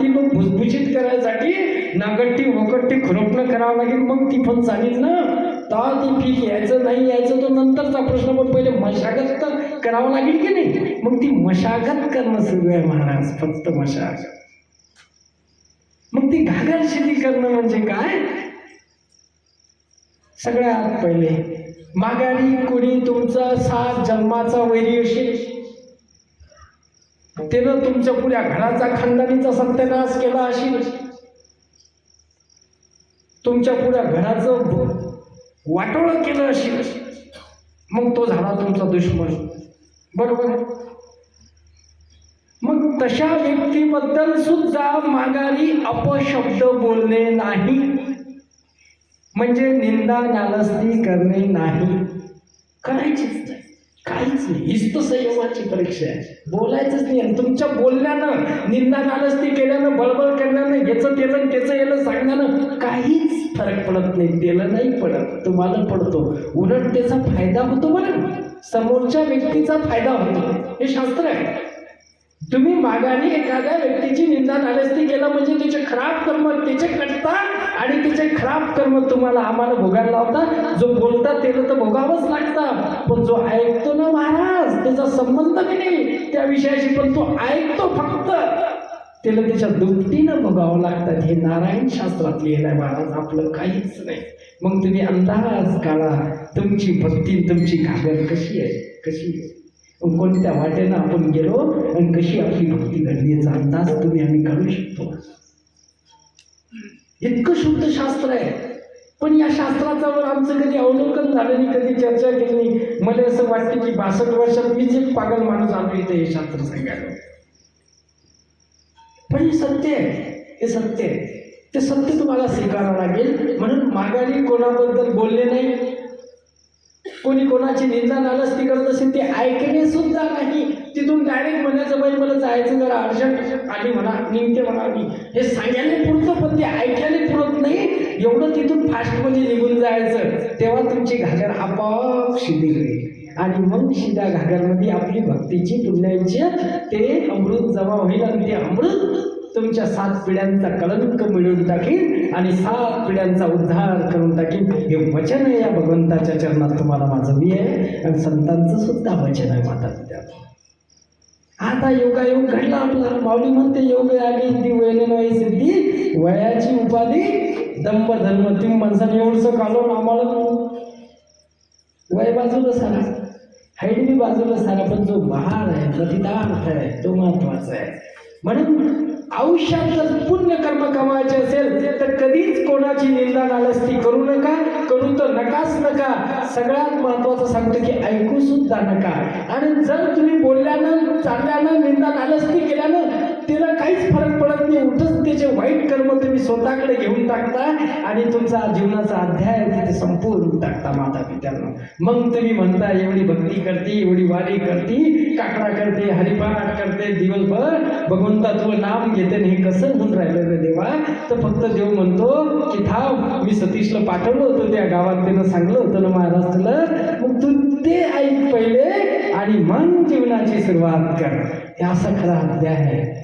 माती मग भुसभुशीत करायसाठी नागट्टी वकट्टी खुरपणं करावं लागेल. मग ती पण चालेल ना? ता ती पीक यायचं नाही यायचं तो नंतरचा प्रश्न पण पहिले मशागत तर करावं लागेल की नाही? मग ती मशागत करणं सुरू आहे महाराज फक्त मशागत. मग ती घागर शेती करणं म्हणजे काय? सगळ्यात पहिले माघारी कोणी तुमचा सात जन्माचा वैरी असेल. त्यानं तुमच्या पुऱ्या घराचा खानदानीचा सत्यानाश केला अशी तुमच्या पुऱ्या घराचं वाटोळं केलं अशी मग तो झाला तुमचा दुश्मन. बरोबर? मग तशा व्यक्तीबद्दल सुद्धा माघारी अपशब्द बोलणे नाही. म्हणजे निंदा नालस्ती करणे नाही. करायचीच नाही. काहीच नाही. हीच तर संयमाची परीक्षा आहे. बोलायचंच नाही आणि तुमच्या बोलण्यानं निंदा नालस्ती केल्यानं बळबळ करण्यानं याचं त्याचं त्याचं याला सांगण्यानं काहीच फरक पडत नाही. त्याला नाही पडत. तुम्हाला पडतो. उलट त्याचा फायदा होतो बरं समोरच्या व्यक्तीचा फायदा होतो. हे शास्त्र आहे. तुम्ही मागाने एखाद्या व्यक्तीची निंदा नालस्ती केला म्हणजे त्याचे खराब कर्म त्याचे कटतात आणि तिचे खराब कर्म तुम्हाला आम्हाला भोगायला लावतात. जो बोलतात त्याला तर भोगावंच लागतात पण जो ऐकतो ना महाराज त्याचा संबंध की नाही? त्या विषयाशी पण तो ऐकतो फक्त. त्याला त्याच्या दुपटीनं भोगावं लागतात हे नारायण शास्त्रात लिहिलं आहे महाराज आपलं काहीच नाही. मग तुम्ही अंदाज काढा. तुमची भक्ती तुमची घागर कशी आहे? कशी आहे? मग कोणत्या वाटेनं आपण गेलो आणि कशी आपली भक्ती घडली याचा अंदाज तुम्ही आम्ही काढू शकतो? इतकं शुद्ध शास्त्र आहे. पण या शास्त्राच्यावर आमचं कधी अवलोकन झालं नाही कधी चर्चा केली नाही. मला असं वाटतं की बासष्ट वर्षात मीच एक पागल माणूस आलो इथे हे शास्त्र सांगायला पण हे सत्य आहे. हे सत्य आहे. ते सत्य तुम्हाला स्वीकारावं लागेल. म्हणून माघारी कोणाबद्दल बोलले नाही कोणी कोणाची निंदा नालस्ती करत असेल ते ऐकणे सुद्धा नाही. तिथून डायरेक्ट म्हणायचं बाई मला जायचं जरा अर्जंट आली म्हणा निघते म्हणा मी. हे सांगायला पुरतं पण ते ऐकायला पुरत नाही. एवढं तिथून फास्टमध्ये निघून जायचं. तेव्हा तुमची घागर आपोआप शिदी होईल. आणि मग शिदा घागरमध्ये आपली भक्तीची पुण्याची ते अमृत जमा होईल आणि ते अमृत तुमच्या सात पिढ्यांचा कलंक मिळवून टाकीन आणि सात पिढ्यांचा उद्धार करून टाकीन. हे वचन आहे या भगवंताच्या चरणात. तुम्हाला माझं मी आहे आणि संतांचं सुद्धा वचन आहे माता पित्या आता योगायोग घडला आपला. माऊली म्हणते योग आली ती वयने नाही सिद्धी वयाची उपाधी दंभ धर्म ती माणसाने एवढंसं काढून आम्हाला वय बाजूला सारा. हाईट बी बाजूला सारा पण जो बहार आहे प्रतिदार्थ आहे तो महत्त्वाचा आहे. म्हणून आयुष्यात जर पुण्य कर्म कमायचे असेल तर कधीच कोणाची निंदा नालस्ती करू नका करू तर नकाच नका. सगळ्यात महत्वाचं सांगतो की ऐकू सुद्धा नका. आणि जर तुम्ही बोलल्यानं चालल्यानं निंदा नालस्ती केल्यानं तिला काहीच फरक पडत नाही. उठच त्याचे वाईट स्वतःकडे घेऊन टाकता आणि तुमचा जीवनाचा अध्याय तिथे संपूर्ण टाकता माता पित्यांना मग तुम्ही म्हणता एवढी भक्ती करते एवढी वारी करते काकडा करते हरिपाठ करते दिवसभर. भगवंता तुझं नाम घेते आणि हे कसं होऊन राहिलं रे देवा? तर फक्त देव म्हणतो की थांब मी सतीशला पाठवलं होतं त्या गावात त्यानं सांगलं होतं ना महाराज तुला मग तू ते ऐक पहिले आणि मन जीवनाची सुरुवात कर. हे असा खरा अध्याय आहे.